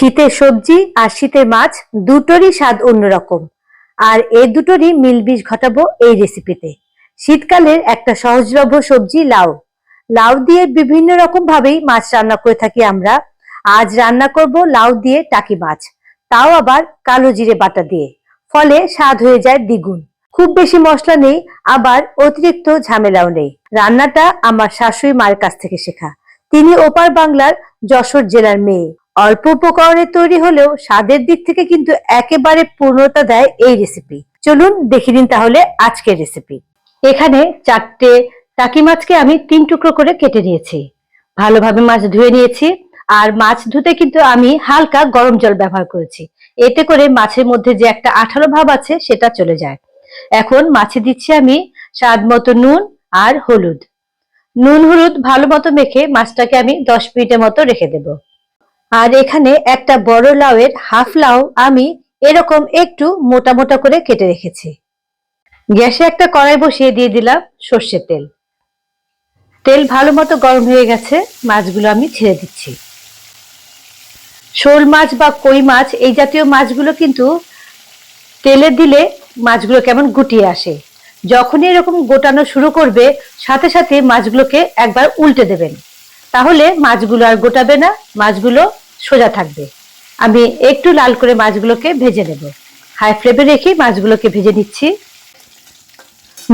শীতের সবজি আর শীতের মাছ দুটোরই স্বাদ অন্যরকম। আর এই দুটোরই মিলবিষ ঘটাবো এই রেসিপিতে শীতকালের একটা সহজলভ্য সবজি লাউ। লাউ দিয়ে বিভিন্ন রকম ভাবেই মাছ রান্না করে থাকি আমরা। আজ রান্না করব লাউ দিয়ে টাকি মাছ। তাও আবার কালো জিরে বাটা দিয়ে। ফলে স্বাদ হয়ে যায় দ্বিগুণ। খুব বেশি মশলা নেই, আবার অতিরিক্ত ঝামেলাও নেই। রান্নাটা আমার শাশুড়ি মায়ের কাছ থেকে শেখা। তিনি ওপার বাংলার যশোর জেলার মেয়ে। অল্প উপকরণে তৈরি হলেও স্বাদের দিক থেকে কিন্তু একেবারে পূর্ণতা দেয় এই রেসিপি চলুন দেখে নিন তাহলে আজকের রেসিপি এখানে চারটে টাকি মাছকে আমি তিন টুকরো করে কেটে নিয়েছি। ভালোভাবে মাছ ধুয়ে নিয়েছি আর মাছ ধুতে কিন্তু আমি হালকা গরম জল ব্যবহার করেছি। এতে করে মাছের মধ্যে যে একটা আঠালো ভাব আছে সেটা চলে যায়। এখন মাছে দিচ্ছি আমি স্বাদ মতো নুন আর হলুদ। নুন হলুদ ভালো মতো মেখে মাছটাকে আমি দশ মিনিটের মতো রেখে দেব। আর এখানে একটা বড় লাউয়ের হাফ লাউ আমি এরকম একটু মোটা মোটা করে কেটে রেখেছি। গ্যাসে একটা কড়াই বসিয়ে দিয়ে দিলাম সর্ষের তেল। তেল ভালো মতো গরম হয়ে গেছে, মাছগুলো আমি ছেড়ে দিচ্ছি। শোল মাছ বা কই মাছ, এই জাতীয় মাছগুলো কিন্তু তেলে দিলে মাছগুলো কেমন গুটিয়ে আসে। যখনই এরকম গোটানো শুরু করবে, সাথে সাথে মাছগুলোকে একবার উল্টে দেবেন। তাহলে মাছগুলো আর গোটাবে না, মাছগুলো সোজা থাকবে। আমি একটু লাল করে মাছগুলোকে ভেজে নেব। হাই ফ্লেমে রেখে মাছগুলোকে ভেজে নিচ্ছি।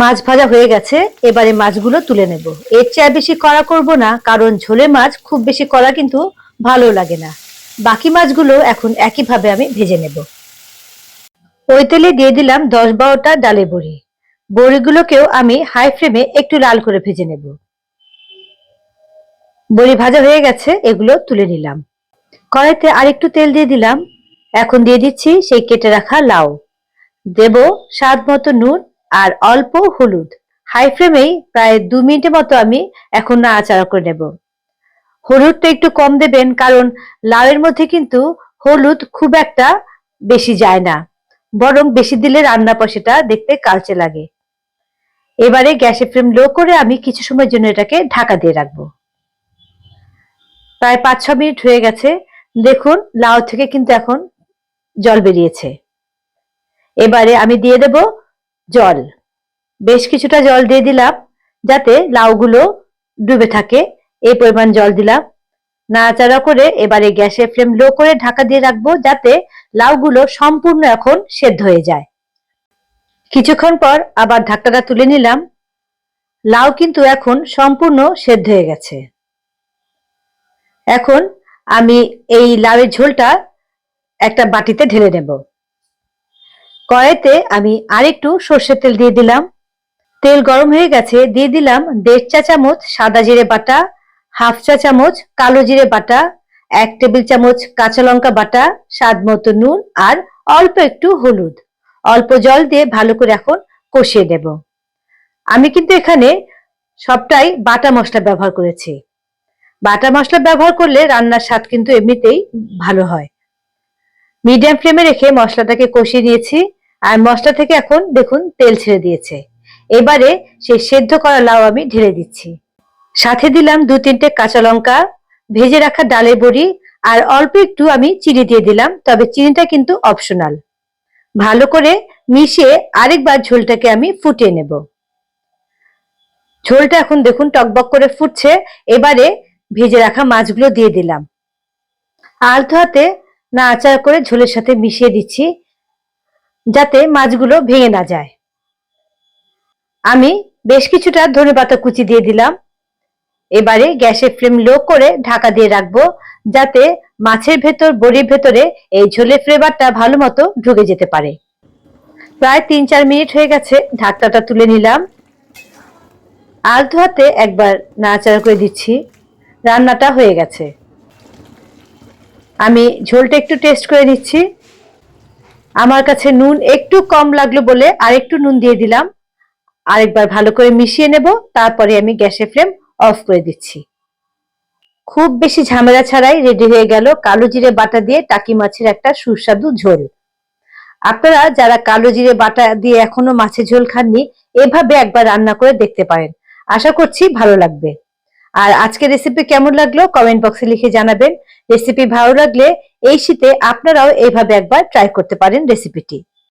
মাছ ভাজা হয়ে গেছে, এবারে মাছগুলো তুলে নেব। এর চেয়ে বেশি কড়া করব না, কারণ ঝোলে মাছ খুব বেশি কড়া কিন্তু ভালো লাগে না। বাকি মাছগুলো এখন একইভাবে আমি ভেজে নেব। ওই তেলে দিয়ে দিলাম দশ বারোটা ডালে বড়ি। বড়িগুলোকেও আমি হাই ফ্লেমে একটু লাল করে ভেজে নেব। বড়ি ভাজা হয়ে গেছে, এগুলো তুলে নিলাম। কড়াইতে আরেকটু তেল দিয়ে দিলাম। এখন দিয়ে দিচ্ছি সেই কেটে রাখা লাউ। দেব স্বাদ মতো নুন আর অল্প হলুদ। হাই ফ্লেমেই প্রায় দু মিনিটের মতো আমি এখন না নাড়াচাড়া করে নেব। হলুদটা একটু কম দেবেন কারণ লাউয়ের মধ্যে কিন্তু হলুদ খুব একটা বেশি যায় না, বরং বেশি দিলে রান্না পর সেটা দেখতে কালচে লাগে। এবারে গ্যাসের ফ্লেম লো করে আমি কিছু সময়ের জন্য এটাকে ঢাকা দিয়ে রাখব। প্রায় পাঁচ ছ মিনিট হয়ে গেছে। দেখুন, লাউ থেকে কিন্তু এখন জল বেরিয়েছে। এবারে আমি দিয়ে দেব জল। বেশ কিছুটা জল দিয়ে দিলাম, যাতে লাউগুলো ডুবে থাকে। এই পরিমাণ জল দিলাম। নাড়াচাড়া করে এবারে গ্যাসের ফ্লেম লো করে ঢাকা দিয়ে রাখব, যাতে লাউগুলো সম্পূর্ণ এখন সেদ্ধ হয়ে যায়। কিছুক্ষণ পর আবার ঢাকনাটা তুলে নিলাম। লাউ কিন্তু এখন সম্পূর্ণ সেদ্ধ হয়ে গেছে। এখন আমি এই লাউয়ের ঝোলটা একটা বাটিতে ঢেলে নেব। কড়াইতে আমি আরেকটু সর্ষের তেল দিয়ে দিলাম। তেল গরম হয়ে গেছে, দিয়ে দিলাম দেড় চা চামচ সাদা জিরে বাটা, হাফ চা চামচ কালো জিরে বাটা, এক টেবিল চামচ কাঁচা লঙ্কা বাটা, স্বাদ মতো নুন আর অল্প একটু হলুদ। অল্প জল দিয়ে ভালো করে এখন কষিয়ে দেব আমি কিন্তু এখানে সবটাই বাটা মশলা ব্যবহার করেছি। বাটা মশলা ব্যবহার করলে রান্নার স্বাদ কিন্তু এমনিতেই ভালো হয়। মিডিয়াম ফ্লেমে রেখে মশলাটাকে কষিয়ে নিয়েছি আর মশলা থেকে এখন দেখুন তেল ছেড়ে দিয়েছে। এবারে সেই সেদ্ধ করা লাউ আমি ঢেলে দিচ্ছি। সাথে দিলাম দু তিনটে কাঁচা লঙ্কা, ভেজে রাখা ডালের বড়ি আর অল্প একটু আমি চিনি দিয়ে দিলাম, তবে চিনিটা কিন্তু অপশনাল। ভালো করে মিশিয়ে আরেকবার ঝোলটাকে আমি ফুটিয়ে নেব। ঝোলটা এখন দেখুন টকবক করে ফুটছে। এবারে ভেজে রাখা মাছগুলো দিয়ে দিলাম। আলতো হাতে নাড়াচাড়া করে ঝোলের সাথে মিশিয়ে দিচ্ছি, যাতে মাছগুলো ভেঙে না যায়। আমি বেশ কিছুটা ধনে পাতা কুচি দিয়ে দিলাম। এবারে গ্যাসের ফ্লেম লো করে ঢাকা দিয়ে রাখব, যাতে মাছের ভেতর, বড়ির ভেতরে এই ঝোলের ফ্লেভারটা ভালো মতো ঢুকে যেতে পারে। প্রায় তিন চার মিনিট হয়ে গেছে, ঢাকনাটা তুলে নিলাম। আলতো হাতে একবার নাড়াচাড়া করে দিচ্ছি। রান্নাটা হয়ে গেছে। আমি ঝোলটা একটু টেস্ট করে নিচ্ছি। আমার কাছে নুন একটু কম লাগল বলে আরেকটু নুন দিয়ে দিলাম। আরেকবার ভালো করে মিশিয়ে নেব, তারপরে আমি গ্যাসের ফ্লেম অফ করে দিচ্ছি। খুব বেশি ঝামেলা ছাড়াই রেডি হয়ে গেল কালো জিরে বাটা দিয়ে টাকি মাছের একটা সুস্বাদু ঝোল। আপনারা যারা কালো জিরে বাটা দিয়ে এখনও মাছের ঝোল খাননি, এভাবে একবার রান্না করে দেখতে পারেন। আশা করছি ভালো লাগবে। আর আজকে রেসিপি কেমন লাগল কমেন্ট বক্সে লিখে জানাবেন। রেসিপি ভালো লাগলে এই শীতে আপনারাও এইভাবে একবার ট্রাই করতে পারেন রেসিপিটি